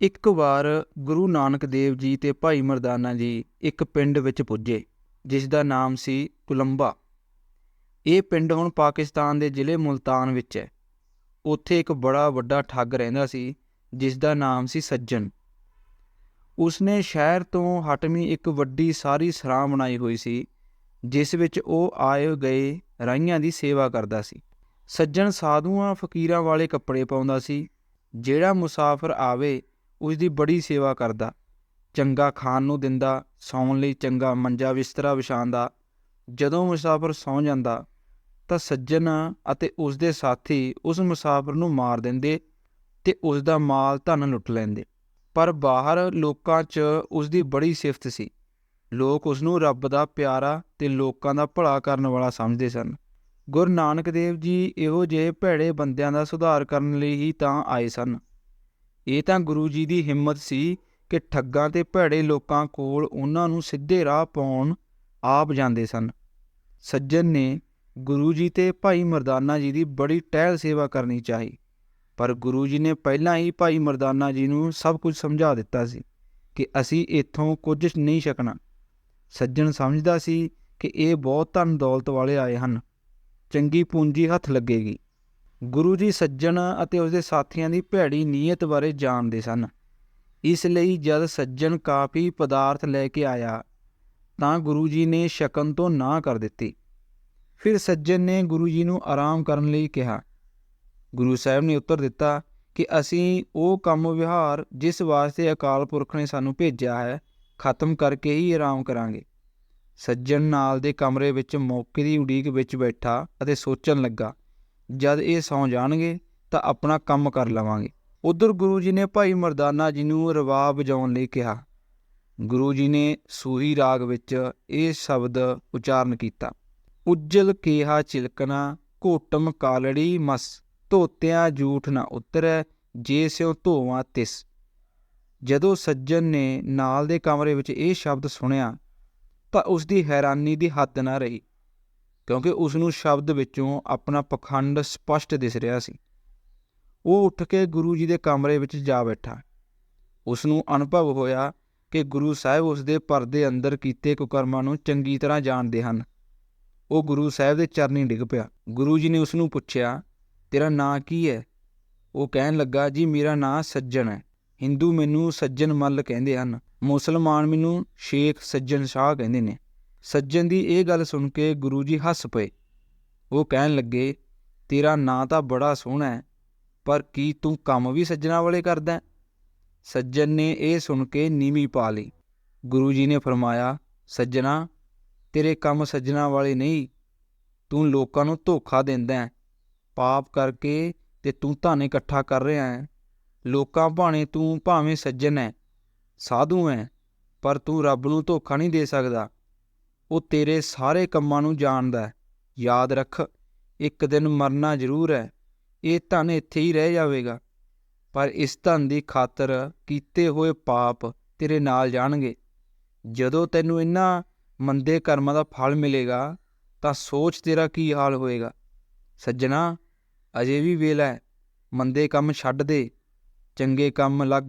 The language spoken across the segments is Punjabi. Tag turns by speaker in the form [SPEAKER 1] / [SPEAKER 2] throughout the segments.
[SPEAKER 1] ਇੱਕ ਵਾਰ ਗੁਰੂ ਨਾਨਕ ਦੇਵ ਜੀ ਤੇ ਭਾਈ ਮਰਦਾਨਾ ਜੀ ਇੱਕ ਪਿੰਡ ਵਿੱਚ ਪੁੱਜੇ, ਜਿਸ ਦਾ ਨਾਮ ਸੀ ਕੁਲੰਬਾ। ਇਹ ਪਿੰਡ ਹੁਣ ਪਾਕਿਸਤਾਨ ਦੇ ਜ਼ਿਲ੍ਹੇ ਮੁਲਤਾਨ ਵਿੱਚ ਹੈ। ਉੱਥੇ ਇੱਕ ਬੜਾ ਵੱਡਾ ਠੱਗ ਰਹਿੰਦਾ ਸੀ, ਜਿਸ ਦਾ ਨਾਮ ਸੀ ਸੱਜਣ। ਉਸਨੇ ਸ਼ਹਿਰ ਤੋਂ ਹਟਵੀਂ ਇੱਕ ਵੱਡੀ ਸਾਰੀ ਸਰਾਂ ਬਣਾਈ ਹੋਈ ਸੀ, ਜਿਸ ਵਿੱਚ ਉਹ ਆਏ ਗਏ ਰਾਈਆਂ ਦੀ ਸੇਵਾ ਕਰਦਾ ਸੀ। ਸੱਜਣ ਸਾਧੂਆਂ, ਫਕੀਰਾਂ ਵਾਲੇ ਕੱਪੜੇ ਪਾਉਂਦਾ ਸੀ, ਜਿਹੜਾ ਮੁਸਾਫਰ ਆਵੇ ਉਸ ਦੀ ਬੜੀ ਸੇਵਾ ਕਰਦਾ, ਚੰਗਾ ਖਾਣ ਨੂੰ ਦਿੰਦਾ, ਸੌਣ ਲਈ ਚੰਗਾ ਮੰਜਾ ਬਿਸਤਰਾ ਵਿਛਾਉਂਦਾ। ਜਦੋਂ ਮੁਸਾਫਰ ਸੌਂ ਜਾਂਦਾ, ਤਾਂ ਸੱਜਣ ਅਤੇ ਉਸ ਦੇ ਸਾਥੀ ਉਸ ਮੁਸਾਫਰ ਨੂੰ ਮਾਰ ਦਿੰਦੇ ਤੇ ਉਸ ਦਾ ਮਾਲ ਧਨ ਲੁੱਟ ਲੈਂਦੇ। ਪਰ ਬਾਹਰ ਲੋਕਾਂ 'ਚ ਉਸ ਦੀ ਬੜੀ ਸਿਫਤ ਸੀ। ਲੋਕ ਉਸ ਨੂੰ ਰੱਬ ਦਾ ਪਿਆਰਾ ਤੇ ਲੋਕਾਂ ਦਾ ਭਲਾ ਕਰਨ ਵਾਲਾ ਸਮਝਦੇ ਸਨ। ਗੁਰੂ ਨਾਨਕ ਦੇਵ ਜੀ ਇਹੋ ਜਿਹੇ ਭੈੜੇ ਬੰਦਿਆਂ ਦਾ ਸੁਧਾਰ ਕਰਨ ਲਈ ਹੀ ਤਾਂ ਆਏ ਸਨ। ਇਹ ਤਾਂ ਗੁਰੂ ਜੀ ਦੀ ਹਿੰਮਤ ਸੀ ਕਿ ਠੱਗਾਂ ਤੇ ਭੈੜੇ ਲੋਕਾਂ ਕੋਲ ਉਹਨਾਂ ਨੂੰ ਸਿੱਧੇ ਰਾਹ ਪਾਉਣ ਆਪ ਜਾਂਦੇ ਸਨ। ਸੱਜਣ ਨੇ ਗੁਰੂ ਜੀ ਤੇ ਭਾਈ ਮਰਦਾਨਾ ਜੀ ਦੀ ਬੜੀ ਟਹਿਲ ਸੇਵਾ ਕਰਨੀ ਚਾਹੀ, ਪਰ ਗੁਰੂ ਜੀ ਨੇ ਪਹਿਲਾਂ ਹੀ ਭਾਈ ਮਰਦਾਨਾ ਜੀ ਨੂੰ ਸਭ ਕੁਝ ਸਮਝਾ ਦਿੱਤਾ ਸੀ ਕਿ ਅਸੀਂ ਇੱਥੋਂ ਕੁਝ ਨਹੀਂ ਛਕਣਾ। ਸੱਜਣ ਸਮਝਦਾ ਸੀ ਕਿ ਇਹ ਬਹੁਤ ਧਨ ਦੌਲਤ ਵਾਲੇ ਆਏ ਹਨ। ਚੰਗੀ ਪੂੰਜੀ ਹੱਥ ਲੱਗੇਗੀ। ਗੁਰੂ ਜੀ ਸੱਜਣ ਅਤੇ ਉਸਦੇ ਸਾਥੀਆਂ ਦੀ ਭੈੜੀ ਨੀਅਤ ਬਾਰੇ ਜਾਣਦੇ ਸਨ। ਇਸ ਲਈ ਜਦ ਸੱਜਣ ਕਾਫੀ ਪਦਾਰਥ ਲੈ ਕੇ ਆਇਆ, ਤਾਂ ਗੁਰੂ ਜੀ ਨੇ ਸ਼ਕਨ ਤੋਂ ਨਾ ਕਰ ਦਿੱਤੀ। ਫਿਰ ਸੱਜਣ ਨੇ ਗੁਰੂ ਜੀ ਨੂੰ ਆਰਾਮ ਕਰਨ ਲਈ ਕਿਹਾ। ਗੁਰੂ ਸਾਹਿਬ ਨੇ ਉੱਤਰ ਦਿੱਤਾ ਕਿ ਅਸੀਂ ਉਹ ਕੰਮ ਵਿਹਾਰ ਜਿਸ ਵਾਸਤੇ ਅਕਾਲ ਪੁਰਖ ਨੇ ਸਾਨੂੰ ਭੇਜਿਆ ਹੈ, ਖਤਮ ਕਰਕੇ ਹੀ ਆਰਾਮ ਕਰਾਂਗੇ। ਸੱਜਣ ਨਾਲ ਦੇ ਕਮਰੇ ਵਿੱਚ ਮੌਕੇ ਦੀ ਉਡੀਕ ਵਿੱਚ ਬੈਠਾ ਅਤੇ ਸੋਚਣ ਲੱਗਾ ਜਦ ਇਹ ਸੌਂ ਜਾਣਗੇ ਤਾਂ ਆਪਣਾ ਕੰਮ ਕਰ ਲਵਾਂਗੇ। ਉਧਰ ਗੁਰੂ ਜੀ ਨੇ ਭਾਈ ਮਰਦਾਨਾ ਜੀ ਨੂੰ ਰਵਾਬ ਵਜਾਉਣ ਲਈ ਕਿਹਾ। ਗੁਰੂ ਜੀ ਨੇ ਸੂਹੀ ਰਾਗ ਵਿੱਚ ਇਹ ਸ਼ਬਦ ਉਚਾਰਨ ਕੀਤਾ। ਉੱਜਲ ਕੇਹਾ ਚਿਲਕਣਾ, ਘੋਟਮ ਕਾਲੜੀ ਮਸ, ਧੋਤਿਆਂ ਜੂਠ ਨਾ ਉਤਰੈ, ਜੇ ਸਿਉ ਧੋਵਾਂ ਤਿਸ। ਜਦੋਂ ਸੱਜਣ ਨੇ ਨਾਲ ਦੇ ਕਮਰੇ ਵਿੱਚ ਇਹ ਸ਼ਬਦ ਸੁਣਿਆ ਤਾਂ ਉਸ ਦੀ ਹੈਰਾਨੀ ਦੀ ਹੱਦ ਨਾ ਰਹੀ। ਕਿਉਂਕਿ ਉਸ ਨੂੰ ਸ਼ਬਦ ਵਿੱਚੋਂ ਆਪਣਾ ਪਖੰਡ ਸਪਸ਼ਟ ਦਿਸ ਰਿਹਾ ਸੀ। ਉਹ ਉੱਠ ਕੇ ਗੁਰੂ ਜੀ ਦੇ ਕਮਰੇ ਵਿੱਚ ਜਾ ਬੈਠਾ। ਉਸ ਨੂੰ ਅਨੁਭਵ ਹੋਇਆ ਕਿ ਗੁਰੂ ਸਾਹਿਬ ਉਸ ਦੇ ਪਰਦੇ ਅੰਦਰ ਕੀਤੇ ਕੁਕਰਮਾਂ ਨੂੰ ਚੰਗੀ ਤਰ੍ਹਾਂ ਜਾਣਦੇ ਹਨ। ਉਹ ਗੁਰੂ ਸਾਹਿਬ ਦੇ ਚਰਨੀ ਡਿੱਗ ਪਿਆ। ਗੁਰੂ ਜੀ ਨੇ ਉਸ ਨੂੰ ਪੁੱਛਿਆ, ਤੇਰਾ ਨਾਂ ਕੀ ਹੈ? ਉਹ ਕਹਿਣ ਲੱਗਾ, ਜੀ, ਮੇਰਾ ਨਾਂ ਸੱਜਣ ਹੈ। ਹਿੰਦੂ ਮੈਨੂੰ ਸੱਜਣ ਮੱਲ ਕਹਿੰਦੇ ਹਨ। ਮੁਸਲਮਾਨ ਮੈਨੂੰ ਸ਼ੇਖ ਸੱਜਣ ਸ਼ਾਹ ਕਹਿੰਦੇ ਨੇ। ਸੱਜਣ ਦੀ ਇਹ ਗੱਲ ਸੁਣ ਕੇ ਗੁਰੂ ਜੀ ਹੱਸ ਪਏ। ਉਹ ਕਹਿਣ ਲੱਗੇ, ਤੇਰਾ ਨਾਂ ਤਾਂ ਬੜਾ ਸੋਹਣਾ ਹੈ, ਪਰ ਕੀ ਤੂੰ ਕੰਮ ਵੀ ਸੱਜਣਾ ਵਾਲੇ ਕਰਦਾ ਸੱਜਣ ਨੇ ਇਹ ਸੁਣ ਕੇ ਨੀਵੀਂ ਪਾ ਲਈ। ਗੁਰੂ ਜੀ ਨੇ ਫਰਮਾਇਆ, ਸੱਜਣਾ, ਤੇਰੇ ਕੰਮ ਸੱਜਣਾ ਵਾਲੇ ਨਹੀਂ, ਤੂੰ ਲੋਕਾਂ ਨੂੰ ਧੋਖਾ ਦਿੰਦਾ ਹੈ। ਪਾਪ ਕਰਕੇ ਤੇ ਤੂੰ ਧਨ ਇਕੱਠਾ ਕਰ ਰਿਹਾ ਹੈ। ਲੋਕਾਂ ਭਾਣੇ ਤੂੰ ਭਾਵੇਂ ਸੱਜਣ ਹੈ, ਸਾਧੂ ਹੈ, ਪਰ ਤੂੰ ਰੱਬ ਨੂੰ ਧੋਖਾ ਨਹੀਂ ਦੇ ਸਕਦਾ। ਉਹ ਤੇਰੇ ਸਾਰੇ ਕੰਮਾਂ ਨੂੰ ਜਾਣਦਾ ਹੈ। ਯਾਦ ਰੱਖ, ਇੱਕ ਦਿਨ ਮਰਨਾ ਜ਼ਰੂਰ ਹੈ। ਇਹ ਧਨ ਇੱਥੇ ਹੀ ਰਹਿ ਜਾਵੇਗਾ। ਪਰ ਇਸ ਧਨ ਦੀ ਖਾਤਰ ਕੀਤੇ ਹੋਏ ਪਾਪ ਤੇਰੇ ਨਾਲ ਜਾਣਗੇ। ਜਦੋਂ ਤੈਨੂੰ ਇਹਨਾਂ ਮੰਦੇ ਕਰਮਾਂ ਦਾ ਫਲ ਮਿਲੇਗਾ, ਤਾਂ ਸੋਚ ਤੇਰਾ ਕੀ ਹਾਲ ਹੋਏਗਾ। ਸੱਜਣਾ, ਅਜੇ ਵੀ ਵੇਲਾ ਹੈ। ਮੰਦੇ ਕੰਮ ਛੱਡ ਦੇ। ਚੰਗੇ ਕੰਮ ਲੱਗ।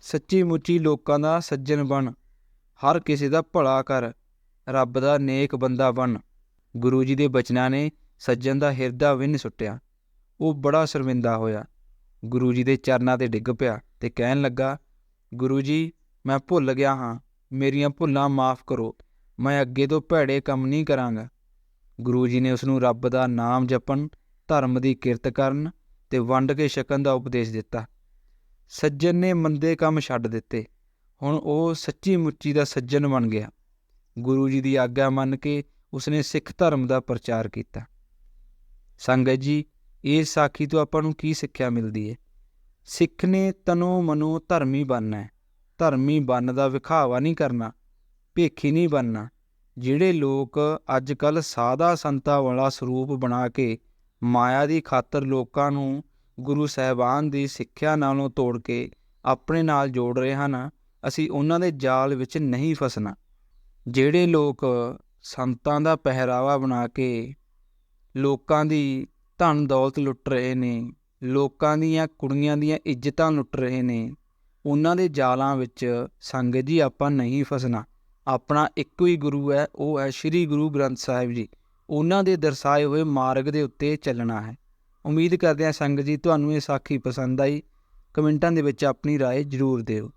[SPEAKER 1] ਸੱਚੀ ਮੁੱਚੀ ਲੋਕਾਂ ਦਾ ਸੱਜਣ ਬਣ। ਹਰ ਕਿਸੇ ਦਾ ਭਲਾ ਕਰ। ਰੱਬ ਦਾ ਨੇਕ ਬੰਦਾ ਬਣ। ਗੁਰੂ ਜੀ ਦੇ ਬਚਨਾਂ ਨੇ ਸੱਜਣ ਦਾ ਹਿਰਦਾ ਵਿੰਨ ਸੁੱਟਿਆ। ਉਹ ਬੜਾ ਸ਼ਰਮਿੰਦਾ ਹੋਇਆ। ਗੁਰੂ ਜੀ ਦੇ ਚਰਨਾਂ ਤੇ ਡਿੱਗ ਪਿਆ ਤੇ ਕਹਿਣ ਲੱਗਾ, ਗੁਰੂ ਜੀ, ਮੈਂ ਭੁੱਲ ਗਿਆ ਹਾਂ। ਮੇਰੀਆਂ ਭੁੱਲਾਂ ਮਾਫ ਕਰੋ। ਮੈਂ ਅੱਗੇ ਤੋਂ ਭੈੜੇ ਕੰਮ ਨਹੀਂ ਕਰਾਂਗਾ। ਗੁਰੂ ਜੀ ਨੇ ਉਸ ਨੂੰ ਰੱਬ ਦਾ ਨਾਮ ਜਪਣ, ਧਰਮ ਦੀ ਕਿਰਤ ਕਰਨ ਤੇ ਵੰਡ ਕੇ ਛਕਣ ਦਾ ਉਪਦੇਸ਼ ਦਿੱਤਾ। ਸੱਜਣ ਨੇ ਮੰਦੇ ਕੰਮ ਛੱਡ ਦਿੱਤੇ। ਹੁਣ ਉਹ ਸੱਚੀ ਮੁੱਚੀ ਦਾ ਸੱਜਣ ਬਣ ਗਿਆ। ਗੁਰੂ ਜੀ ਦੀ ਆਗਿਆ ਮੰਨ ਕੇ ਉਸਨੇ ਸਿੱਖ ਧਰਮ ਦਾ ਪ੍ਰਚਾਰ ਕੀਤਾ। ਸੰਗਤ ਜੀ ਇਸ ਸਾਖੀ ਤੋਂ ਆਪਾਂ ਨੂੰ ਕੀ ਸਿੱਖਿਆ ਮਿਲਦੀ ਹੈ ਸਿੱਖ ਨੇ ਤਨੋ ਮਨੋ ਧਰਮੀ ਬਣਨਾ ਹੈ। ਧਰਮੀ ਬਣਨ ਦਾ ਵਿਖਾਵਾ ਨਹੀਂ ਕਰਨਾ, ਭੇਖੀ ਨਹੀਂ ਬਣਨਾ। ਜਿਹੜੇ ਲੋਕ ਅੱਜ ਕੱਲ ਸਾਦਾ ਸੰਤਾ ਵਾਲਾ ਸਰੂਪ ਬਣਾ ਕੇ ਮਾਇਆ ਦੀ ਖਾਤਰ ਲੋਕਾਂ ਨੂੰ ਗੁਰੂ ਸਾਹਿਬਾਨ ਦੀ ਸਿੱਖਿਆ ਨਾਲੋਂ ਤੋੜ ਕੇ ਆਪਣੇ ਨਾਲ ਜੋੜ ਰਹੇ ਹਨ, ਅਸੀਂ ਉਹਨਾਂ ਦੇ ਜਾਲ ਵਿੱਚ ਨਹੀਂ ਫਸਣਾ। ਜਿਹੜੇ ਲੋਕ ਸੰਤਾਂ ਦਾ ਪਹਿਰਾਵਾ ਬਣਾ ਕੇ ਲੋਕਾਂ ਦੀ ਧਨ ਦੌਲਤ ਲੁੱਟ ਰਹੇ ਨੇ ਲੋਕਾਂ ਦੀਆਂ ਕੁੜੀਆਂ ਦੀਆਂ ਇੱਜ਼ਤਾਂ ਲੁੱਟ ਰਹੇ ਨੇ ਉਹਨਾਂ ਦੇ ਜਾਲਾਂ ਵਿੱਚ ਸੰਗਤ ਜੀ ਆਪਾਂ ਨਹੀਂ ਫਸਣਾ ਆਪਣਾ ਇੱਕੋ ਹੀ ਗੁਰੂ ਹੈ ਉਹ ਹੈ ਸ੍ਰੀ ਗੁਰੂ ਗ੍ਰੰਥ ਸਾਹਿਬ ਜੀ ਉਹਨਾਂ ਦੇ ਦਰਸਾਏ ਹੋਏ ਮਾਰਗ ਦੇ ਉੱਤੇ ਚੱਲਣਾ ਹੈ ਉਮੀਦ ਕਰਦੇ ਹਾਂ ਸੰਗਤ ਜੀ ਤੁਹਾਨੂੰ ਇਹ ਸਾਖੀ ਪਸੰਦ ਆਈ ਕਮੈਂਟਾਂ ਦੇ ਵਿੱਚ ਆਪਣੀ رائے ਜ਼ਰੂਰ ਦਿਓ